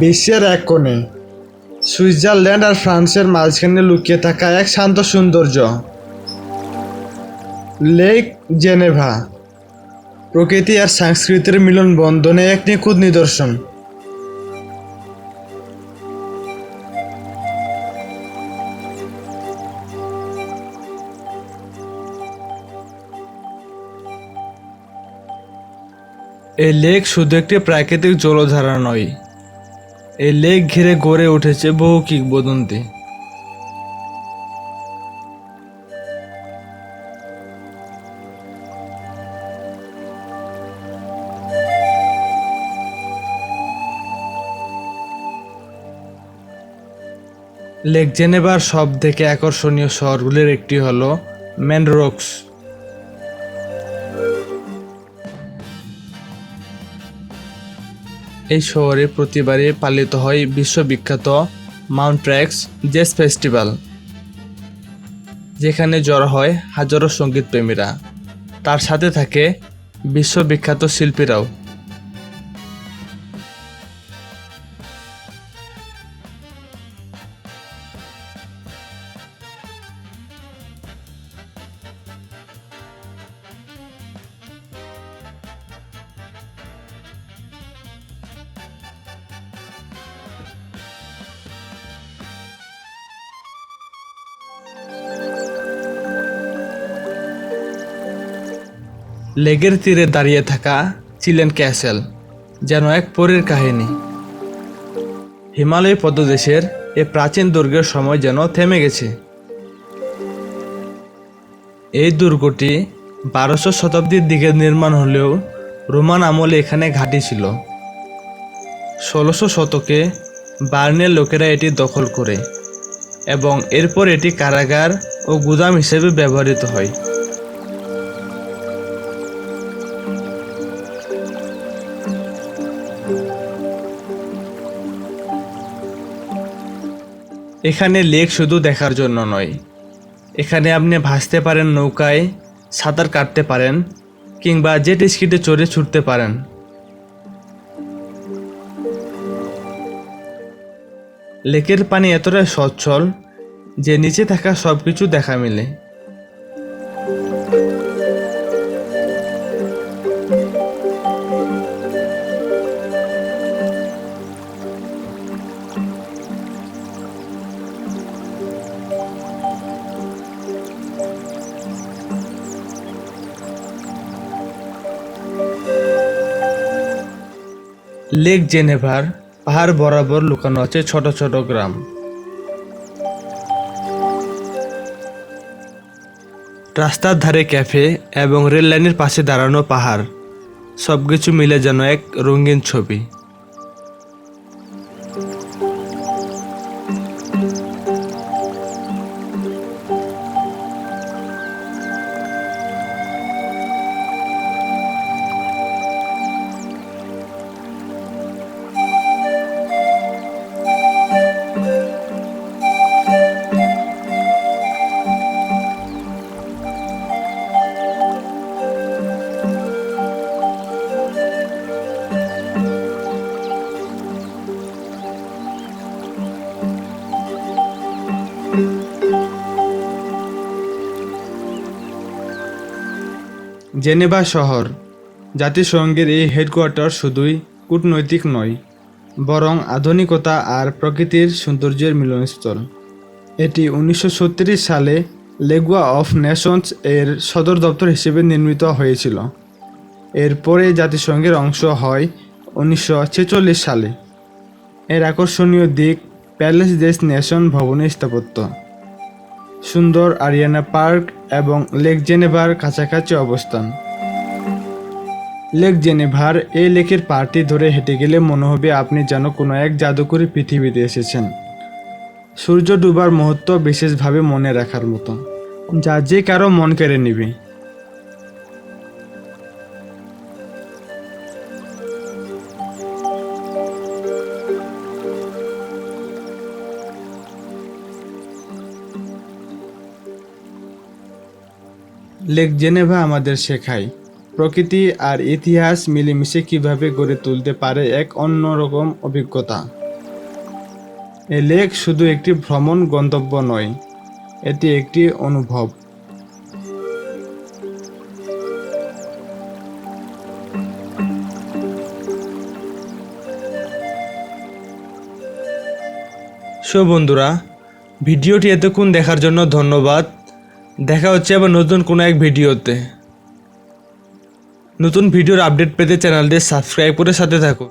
বিশ্বের এক কোণে, সুইজারল্যান্ড আর ফ্রান্সের মাঝখানে লুকিয়ে থাকা এক শান্ত সৌন্দর্য। লেক জেনেভা, প্রকৃতি আর সংস্কৃতির মিলন বন্ধনে এক নিখুঁত নিদর্শন। এই লেক শুধু একটি প্রাকৃতিক জলধারা নয় এই লেক ঘিরে গড়ে উঠেছে বহু কিংবদন্তি লেক জেনেভার সব থেকে আকর্ষণীয় শহরগুলির একটি হল ম্যানরোক্স। এই শহরে প্রতিবারে পালিত হয় বিশ্ববিখ্যাত মাউন্ট ট্র্যাক্স জেস ফেস্টিভ্যাল যেখানে জড়ো হয় হাজারো সংগীত প্রেমীরা তার সাথে থাকে বিশ্ববিখ্যাত শিল্পীরাও। লেগের তীরে দাঁড়িয়ে থাকা চিলেন ক্যাসেল, যেন এক পরীর কাহিনী। হিমালয় পদদেশের এ প্রাচীন দুর্গের সময় যেন থেমে গেছে। এই দুর্গটি বারোশো শতাব্দীর দিকে নির্মাণ হলেও রোমান আমলে এখানে ঘাঁটি ছিল। ষোলোশো শতকে বার্নের লোকেরা এটি দখল করে এবং এরপর এটি কারাগার ও গুদাম হিসেবে ব্যবহৃত হয়। এখানে লেক শুধু দেখার জন্য নয়। এখানে আপনি ভাসতে পারেন নৌকায়, সাঁতার কাটতে পারেন, কিংবা জেট স্কিটে চড়ে ছুটতে পারেন। লেকের পানি এতটাই সচ্ছল যে নিচে থাকা সব কিছু দেখা মেলে। লেক জেনেভার পাহাড় বরাবর লুকানো আছে ছোট ছোট গ্রাম। রাস্তার ধারে ক্যাফে এবং রেল লাইনের পাশে দাঁড়ানো পাহাড়। সবকিছু মিলে যেন এক রঙিন ছবি। জেনেভা শহর। জাতিসংঘের এই হেডকোয়ার্টার শুধুই কূটনৈতিক নয়, বরং আধুনিকতা আর প্রকৃতির সৌন্দর্যের মিলনস্থল। এটি উনিশশো ছত্রিশ সালে লেগুয়া অফ নেশনস এর সদর দপ্তর হিসেবে নির্মিত হয়েছিল। এরপরে জাতিসংঘের অংশ হয় উনিশশো ছেচল্লিশ সালে। এর আকর্ষণীয় দিক প্যালেস দেশ নেশন ভবনের স্থাপত্য। সুন্দর আরিয়ানা পার্ক এবং লেক জেনেভার কাছাকাছি অবস্থান। লেক জেনেভার এই লেকের পার্টি ধরে হেঁটে গেলে মনে হবে আপনি যেন কোনো এক জাদুকরি পৃথিবীতে এসেছেন। সূর্য ডুবার মুহূর্ত বিশেষভাবে মনে রাখার মতো। যা যে কারও মন কেড়ে নিবে। লেক জেনেভা আমাদের শেখায়। প্রকৃতি আর ইতিহাস মিলেমিশে কীভাবে গড়ে তুলতে পারে এক অন্যরকম অভিজ্ঞতা। এ লেক শুধু একটি ভ্রমণ গন্তব্য নয়, এটি একটি অনুভব। সো বন্ধুরা, ভিডিওটি এতক্ষণ দেখার জন্য ধন্যবাদ। দেখা হচ্ছে আবার নতুন কোনো এক ভিডিওতে। নতুন ভিডিওর আপডেট পেতে চ্যানেলটি সাবস্ক্রাইব করে সাথে থাকুন।